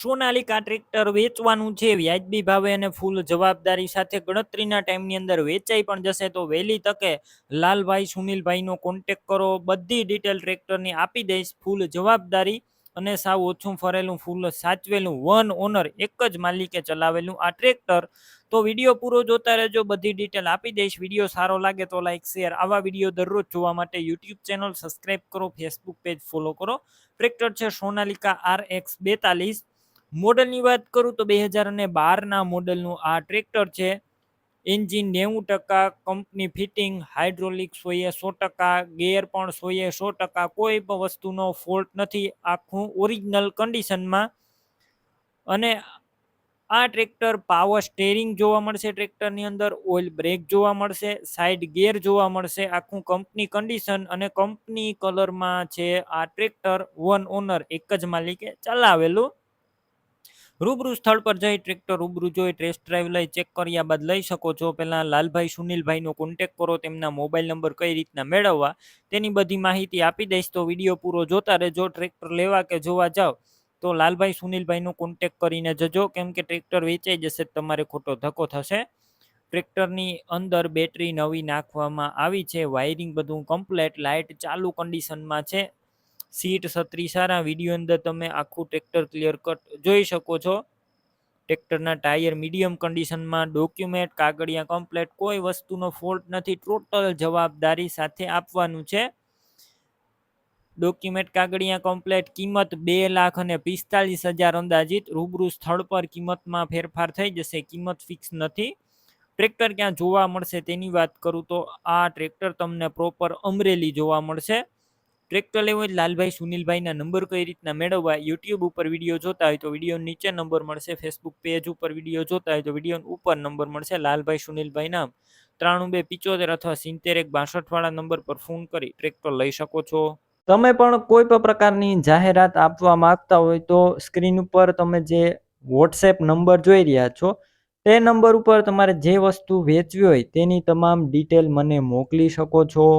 Sonalika tractor વેચવાનું છે, વ્યાજબી ભાવે અને ફૂલ જવાબદારી સાથે ગણતરીના ટાઈમની અંદર વેચાઈ પણ જશે, તો વહેલી તકે લાલભાઈ સુનિલભાઈનો કોન્ટેક કરો, બધી ડિટેલ ટ્રેક્ટરની આપી દઈશ, ફૂલ જવાબદારી અને સાવ ઓછું ફરેલું ફૂલ સાચવેલું, વન ઓનર એક જ માલિકે ચલાવેલું આ ટ્રેક્ટર. તો વીડિયો પૂરો જોતા રહેજો, બધી ડિટેલ આપી દઈશ, વીડિયો સારો લાગે તો લાઈક શેર આવા વીડિયો દરરોજ જોવા માટે યુટ્યુબ ચેનલ સબસ્ક્રાઈબ કરો ફેસબુક પેજ ફોલો કરો. ટ્રેક્ટર છે સોનાલિકા આર એક્સ બેતાલીસ મોડલની વાત કરું તો બે હજાર અને બારના મોડલનું આ ટ્રેક્ટર છે. એન્જિન નેવું ટકા, કંપની ફિટિંગ, હાઇડ્રોલિક સોએ સો ટકા, ગેર પણ સોએ સો ટકા, કોઈ પણ વસ્તુનો ફોલ્ટ નથી, આખું ઓરિજિનલ કન્ડિશનમાં. અને આ ટ્રેક્ટર પાવર સ્ટેરિંગ જોવા મળશે ટ્રેક્ટરની અંદર, ઓઇલ બ્રેક જોવા મળશે સાઈડ ગેર જોવા મળશે, આખું કંપની કન્ડિશન અને કંપની કલરમાં છે આ ટ્રેક્ટર, વન ઓનર, એક જ માલિકે ચલાવેલું. રૂબરૂ સ્થળ પર જઈ ટ્રેક્ટર રૂબરૂ જોઈ ટેસ્ટ ડ્રાઈવ લઈ ચેક કર્યા બાદ લઈ શકો છો. પહેલાં લાલભાઈ સુનિલભાઈનો કોન્ટેક કરો, તેમના મોબાઈલ નંબર કઈ રીતના મેળવવા, તેની બધી માહિતી આપી દઈશ. તો વીડિયો પૂરો જોતા રહેજો ટ્રેક્ટર લેવા કે જોવા જાઓ, તો લાલભાઈ સુનિલભાઈનો કોન્ટેક કરીને જજો. કેમ કે ટ્રેક્ટર વેચાઈ જશે તમારે ખોટો ધક્કો થશે. ટ્રેક્ટરની અંદર બેટરી નવી નાખવામાં આવી છે વાયરિંગ બધું કમ્પ્લેટ લાઇટ ચાલુ કન્ડિશનમાં છે. સીટ છત્રી સારા વીડિયો અંદર તમે આખું ટ્રેક્ટર ક્લિયર કટ જોઈ શકો છો. ટ્રેક્ટરના ટાયર મીડિયમ કન્ડિશનમાં ડોક્યુમેન્ટ કાગળિયા કમ્પ્લેટ કોઈ વસ્તુનો ફોલ્ટ નથી ટોટલ જવાબદારી સાથે આપવાનું છે. ડોક્યુમેન્ટ કાગળિયા કમ્પ્લેટ કિંમત બે લાખ અને પિસ્તાલીસ હજાર અંદાજિત. રૂબરૂ સ્થળ પર કિંમતમાં ફેરફાર થઈ જશે, કિંમત ફિક્સ નથી. ટ્રેક્ટર ક્યાં જોવા મળશે તેની વાત કરું તો આ ટ્રેક્ટર તમને પ્રોપર અમરેલી જોવા મળશે. ટ્રેક્ટર લેવું હોય લાલભાઈ સુનિલભાઈના નંબર કઈ રીતના મેળવવા? યુટ્યુબ ઉપર વીડિયો જોતા હોય તો વીડિયો નીચે નંબર મળશે. ફેસબુક પેજ ઉપર વીડિયો જોતા હોય તો વીડિયો ઉપર નંબર મળશે. લાલભાઈ સુનિલભાઈ નામ ત્રાણું બે પિચોતેર અથવા સિત્તેર એક બાસઠ વાળા નંબર પર ફોન કરી ટ્રેક્ટર લઈ શકો છો. તમે પણ કોઈ પણ પ્રકારની જાહેરાત આપવા માંગતા હોય તો સ્ક્રીન ઉપર તમે જે વોટ્સએપ નંબર જોઈ રહ્યા છો, તે નંબર ઉપર તમારે જે વસ્તુ વેચવી હોય તેની તમામ ડિટેલ મને મોકલી શકો છો.